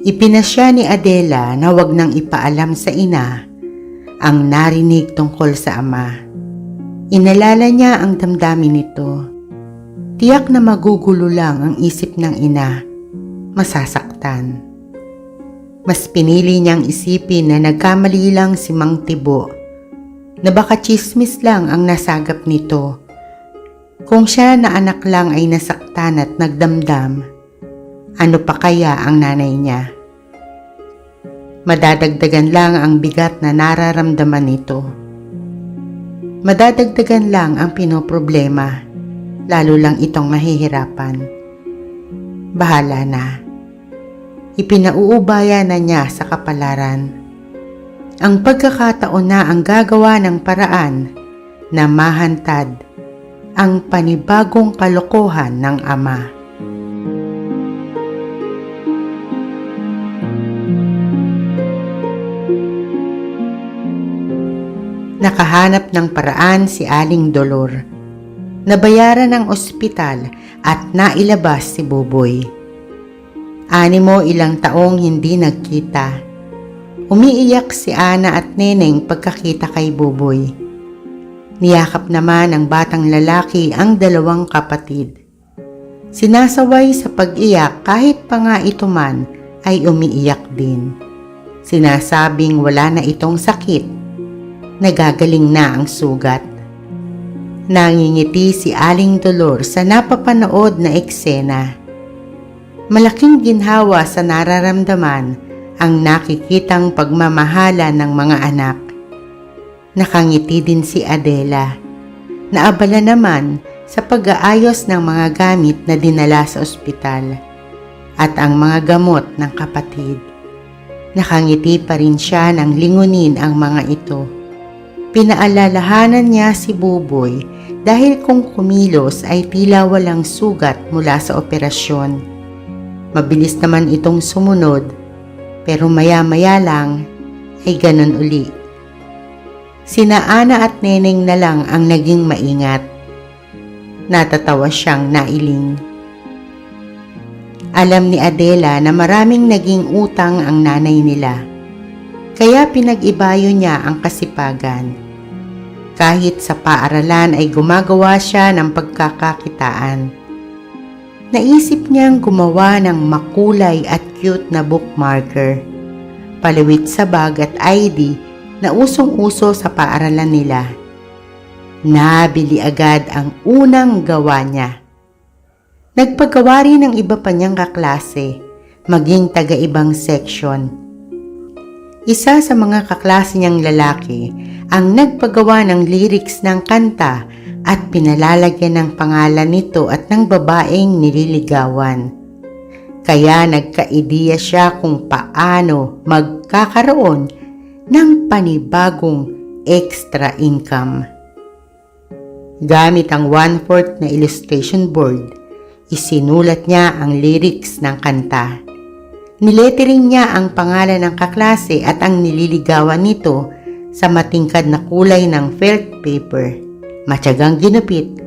Ipinasya ni Adela na wag nang ipaalam sa ina ang narinig tungkol sa ama. Inalala niya ang damdamin nito. Tiyak na magugulo lang ang isip ng ina. Masasaktan. Mas pinili niyang isipin na nagkamali lang si Mang Tibo na baka chismis lang ang nasagap nito. Kung siya na anak lang ay nasaktan at nagdamdam, ano pa kaya ang nanay niya? Madadagdagan lang ang bigat na nararamdaman nito. Madadagdagan lang ang pinoproblema, lalo lang itong mahihirapan. Bahala na. Ipinauubaya na niya sa kapalaran. Ang pagkakataon na ang gagawa ng paraan na mahantad ang panibagong kalokohan ng ama. Nakahanap ng paraan si Aling Dolor. Nabayaran ng ospital at nailabas si Buboy. Animo ilang taong hindi nagkita. Umiiyak si Ana at Neneng pagkakita kay Buboy. Niyakap naman ng batang lalaki ang dalawang kapatid. Sinasaway sa pag-iyak kahit pa nga ito man ay umiiyak din. Sinasabing wala na itong sakit, nagagaling na ang sugat. Nangingiti si Aling Dolor sa napapanood na eksena. Malaking ginhawa sa nararamdaman ang nakikitang pagmamahala ng mga anak. Nakangiti din si Adela. Naabala naman sa pag-aayos ng mga gamit na dinala sa ospital at ang mga gamot ng kapatid. Nakangiti pa rin siya nang lingunin ang mga ito. Pinaalalahanan niya si Buboy dahil kung kumilos ay tila walang sugat mula sa operasyon. Mabilis naman itong sumunod pero maya-maya lang ay ganun uli. Sina Ana at Neneng na lang ang naging maingat. Natatawa siyang nailing. Alam ni Adela na maraming naging utang ang nanay nila. Kaya pinag-ibayo niya ang kasipagan. Kahit sa paaralan ay gumagawa siya ng pagkakakitaan. Naisip niyang gumawa ng makulay at cute na bookmarker. Palawit sa bag at ID na usong-uso sa paaralan nila. Nabili agad ang unang gawa niya. Nagpagawa rin ng iba pa niyang kaklase, maging taga-ibang section. Isa sa mga kaklase niyang lalaki ang nagpagawa ng lyrics ng kanta at pinalalagyan ng pangalan nito at ng babaeng nililigawan. Kaya nagka-ideya siya kung paano magkakaroon ng panibagong extra income. Gamit ang one-fourth na illustration board, isinulat niya ang lyrics ng kanta. Nilettering niya ang pangalan ng kaklase at ang nililigawan nito sa matingkad na kulay ng felt paper. Matyagang ginupit.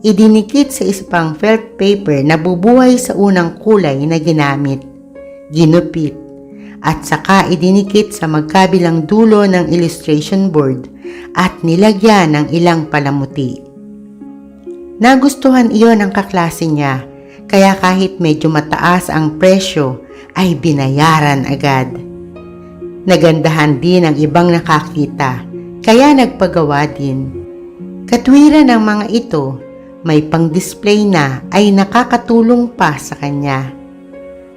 Idinikit sa isang felt paper na bubuhay sa unang kulay na ginamit. Ginupit. At saka idinikit sa magkabilang dulo ng illustration board at nilagyan ng ilang palamuti. Nagustuhan iyon ng kaklase niya, kaya kahit medyo mataas ang presyo ay binayaran agad. Nagandahan din ang ibang nakakita, kaya nagpagawa din. Katwiran ng mga ito, may pang-display na ay nakakatulong pa sa kanya.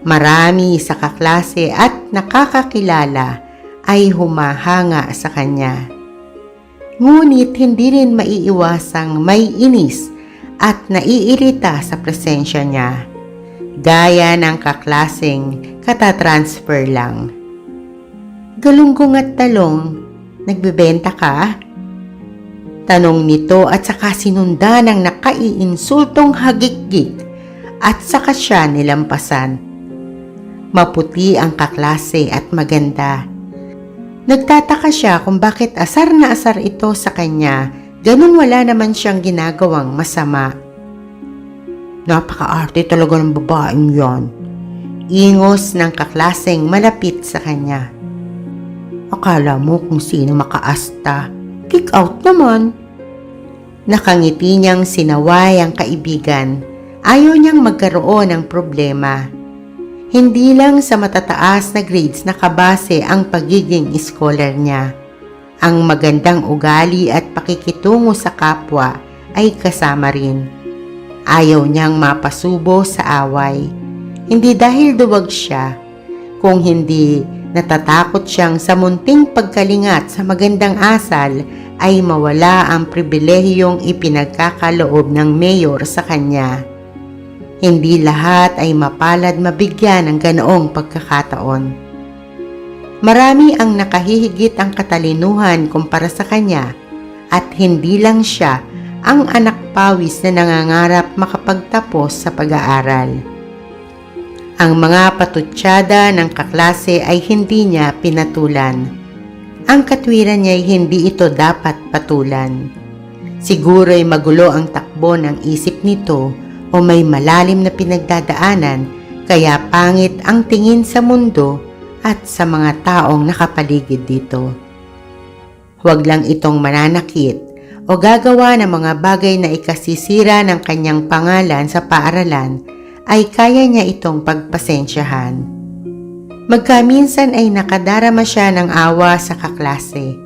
Marami sa kaklase at nakakakilala ay humahanga sa kanya. Ngunit hindi rin maiiwasang may inis at naiirita sa presensya niya. Gaya ng kaklaseng katatransfer lang. Galunggong at talong, nagbebenta ka? Tanong nito at saka sinunda ng nakaiinsultong hagikgik at saka siya nilampasan. Maputi ang kaklase at maganda. Nagtataka siya kung bakit asar na asar ito sa kanya, ganun wala naman siyang ginagawang masama. Napaka-arte talaga ng babaeng yan. ingos ng kaklaseng malapit sa kanya. Akala mo kung sino makaasta. Kick out naman. Nakangiti niyang sinaway ang kaibigan. Ayaw niyang magkaroon ng problema. Hindi lang sa matataas na grades nakabase ang pagiging scholar niya. Ang magandang ugali at pakikitungo sa kapwa ay kasama rin. Ayaw niyang mapasubo sa away. Hindi dahil duwag siya, kung hindi natatakot siyang sa munting pagkalingat sa magandang asal ay mawala ang pribilehiyong ipinagkakaloob ng mayor sa kanya. Hindi lahat ay mapalad mabigyan ng ganoong pagkakataon. Marami ang nakahihigit ang katalinuhan kumpara sa kanya at hindi lang siya ang anak pawis na nangangarap makapagtapos sa pag-aaral. Ang mga patutsada ng kaklase ay hindi niya pinatulan. Ang katwiran niya ay hindi ito dapat patulan. Siguro'y magulo ang takbo ng isip nito o may malalim na pinagdadaanan kaya pangit ang tingin sa mundo at sa mga taong nakapaligid dito. Huwag lang itong mananakit o gagawa ng mga bagay na ikasisira ng kanyang pangalan sa paaralan ay kaya niya itong pagpasensyahan. Magkaminsan ay nakadarama siya ng awa sa kaklase.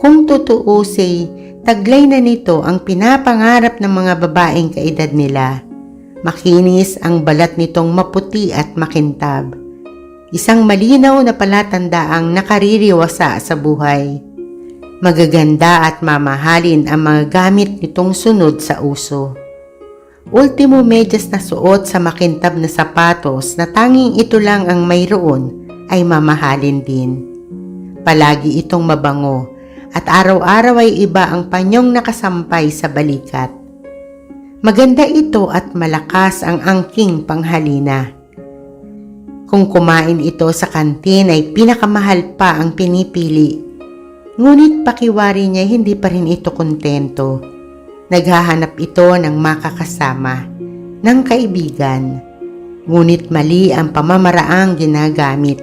Kung tutuusi, taglay na nito ang pinapangarap ng mga babaeng kaedad nila. Makinis ang balat nitong maputi at makintab. Isang malinaw na palatandaang nakaririwasa sa buhay. Magaganda at mamahalin ang mga gamit nitong sunod sa uso. Ultimo medyas na suot sa makintab na sapatos na tanging ito lang ang mayroon ay mamahalin din. Palagi itong mabango at araw-araw ay iba ang panyong nakasampay sa balikat. Maganda ito at malakas ang angking panghalina. Kung kumain ito sa kantin ay pinakamahal pa ang pinipili Ngunit pakiwari niya hindi pa rin ito kontento. Naghahanap ito ng makakasama, ng kaibigan. Ngunit mali ang pamamaraang ginagamit.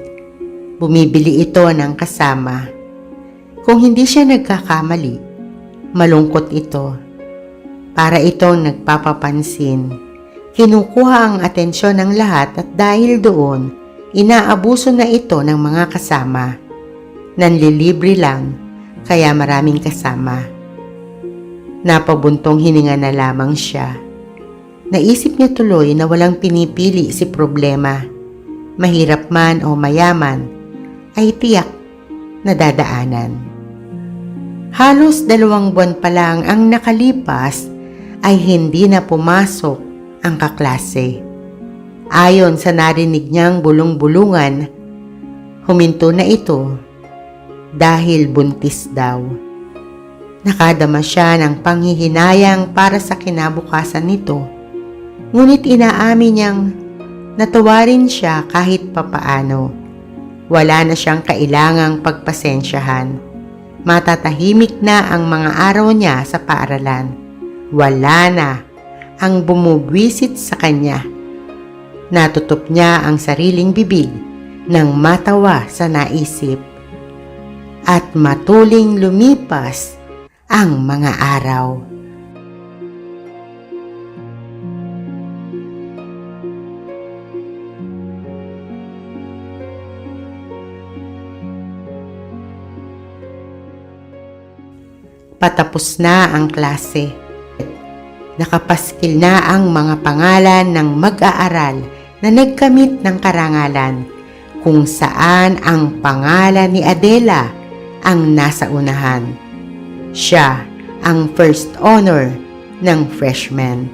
Bumibili ito ng kasama. Kung hindi siya nagkakamali, malungkot ito. Para itong nagpapapansin. Kinukuha ang atensyon ng lahat at dahil doon, inaabuso na ito ng mga kasama. Nanlilibre lang kaya maraming kasama. Napabuntong hininga na lamang siya. Naisip niya tuloy na walang pinipili si problema. Mahirap man o mayaman, ay tiyak na dadaanan. Halos dalawang buwan pa lang ang nakalipas ay hindi na pumasok ang kaklase. Ayon sa narinig niyang bulong-bulungan, huminto na ito dahil buntis daw. Nakadama siya ng panghihinayang para sa kinabukasan nito. Ngunit inaamin niyang natawarin siya kahit papaano. Wala na siyang kailangang pagpasensyahan. Matatahimik na ang mga araw niya sa paaralan. Wala na ang bumubwisit sa kanya. Natutup niya ang sariling bibig nang matawa sa naisip at matuling lumipas ang mga araw. Patapos na ang klase. Nakapaskil na ang mga pangalan ng mag-aaral na nagkamit ng karangalan kung saan ang pangalan ni Adela ang nasa unahan. Siya ang first honor ng freshman.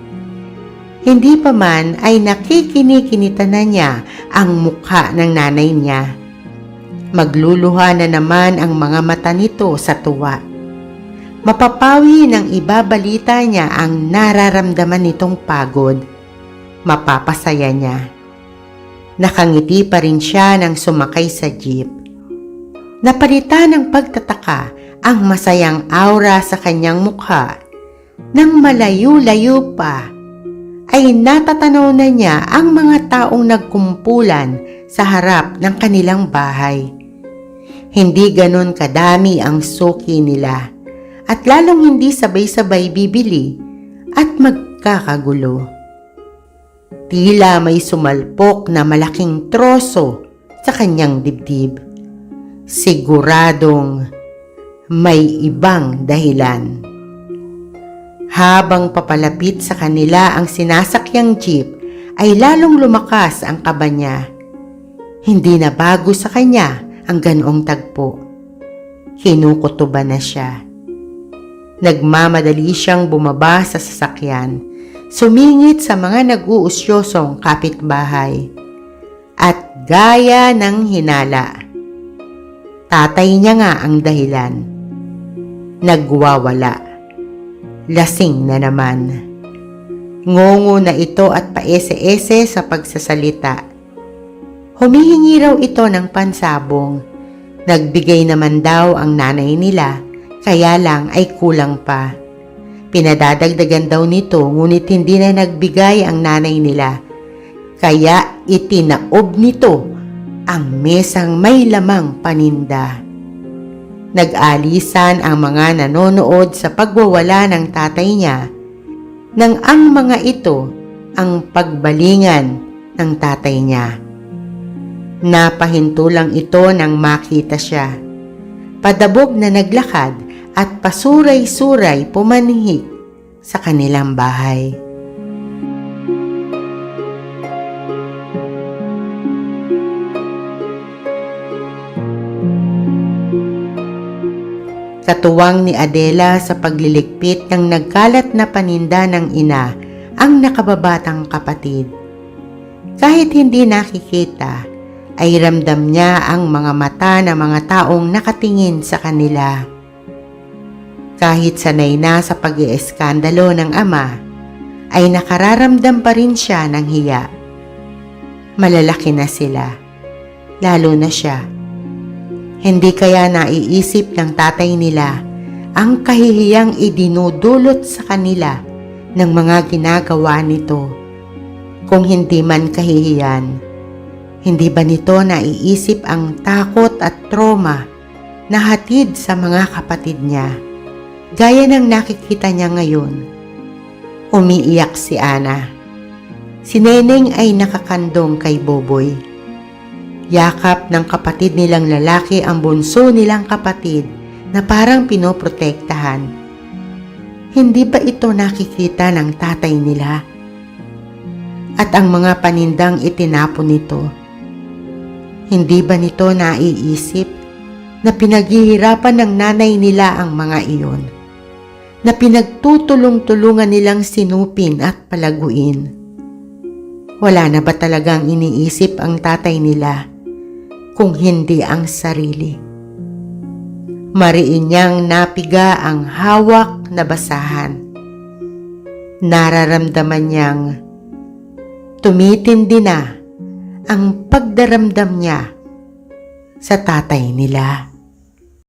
Hindi pa man ay nakikinikinita na niya ang mukha ng nanay niya. Magluluha na naman ang mga mata nito sa tuwa. Mapapawi ng ibabalita niya ang nararamdaman nitong pagod. Mapapasaya niya. Nakangiti pa rin siya nang sumakay sa jeep napalitan ng pagtataka ang masayang aura sa kanyang mukha. Nang malayo-layo pa, ay natatanaw na niya ang mga taong nagkumpulan sa harap ng kanilang bahay. Hindi ganon kadami ang suki nila at lalong hindi sabay-sabay bibili at magkakagulo. Tila may sumalpok na malaking troso sa kanyang dibdib. Siguradong may ibang dahilan. Habang papalapit sa kanila ang sinasakyang jeep, ay lalong lumakas ang kaba niya. Hindi na bago sa kanya ang ganoong tagpo. Kinukutuba na siya. Nagmamadali siyang bumaba sa sasakyan, sumingit sa mga nag-uusyosong kapitbahay. At gaya ng hinala, tatay niya nga ang dahilan. Nagwawala. Lasing na naman. Ngongo na ito at paese-ese sa pagsasalita. Humihingi raw ito ng pansabong. Nagbigay naman daw ang nanay nila, kaya lang ay kulang pa. Pinadadagdagan daw nito ngunit hindi na nagbigay ang nanay nila. Kaya itinaob nito ang mesang may lamang paninda. Nag-alisan ang mga nanonood sa pagwawala ng tatay niya nang ang mga ito ang pagbalingan ng tatay niya. Napahinto lang ito nang makita siya. Padabog na naglakad at pasuray-suray pumanhik sa kanilang bahay. Katuwang ni Adela sa pagliligpit ng nagkalat na paninda ng ina ang nakababatang kapatid. Kahit hindi nakikita, ay ramdam niya ang mga mata ng mga taong nakatingin sa kanila. Kahit sanay na sa pag ieskandalo ng ama, ay nakararamdam pa rin siya ng hiya. Malalaki na sila, lalo na siya. Hindi kaya naiisip ng tatay nila ang kahihiyang idinudulot sa kanila ng mga ginagawa nito. Kung hindi man kahihiyan, hindi ba nito naiisip ang takot at trauma na hatid sa mga kapatid niya? Gaya ng nakikita niya ngayon. Umiiyak si Ana. Si Neneng ay nakakandong kay Boboy. Yakap ng kapatid nilang lalaki ang bunso nilang kapatid na parang pinoprotektahan. Hindi ba ito nakikita ng tatay nila? At ang mga panindang itinapon nito, hindi ba nito naiisip na pinaghihirapan ng nanay nila ang mga iyon? Na pinagtutulong-tulungan nilang sinupin at palaguin? Wala na ba talagang iniisip ang tatay nila kung hindi ang sarili? Mariin niyang napiga ang hawak na basahan. Nararamdaman niyang tumitindi na ang pagdaramdam niya sa tatay nila.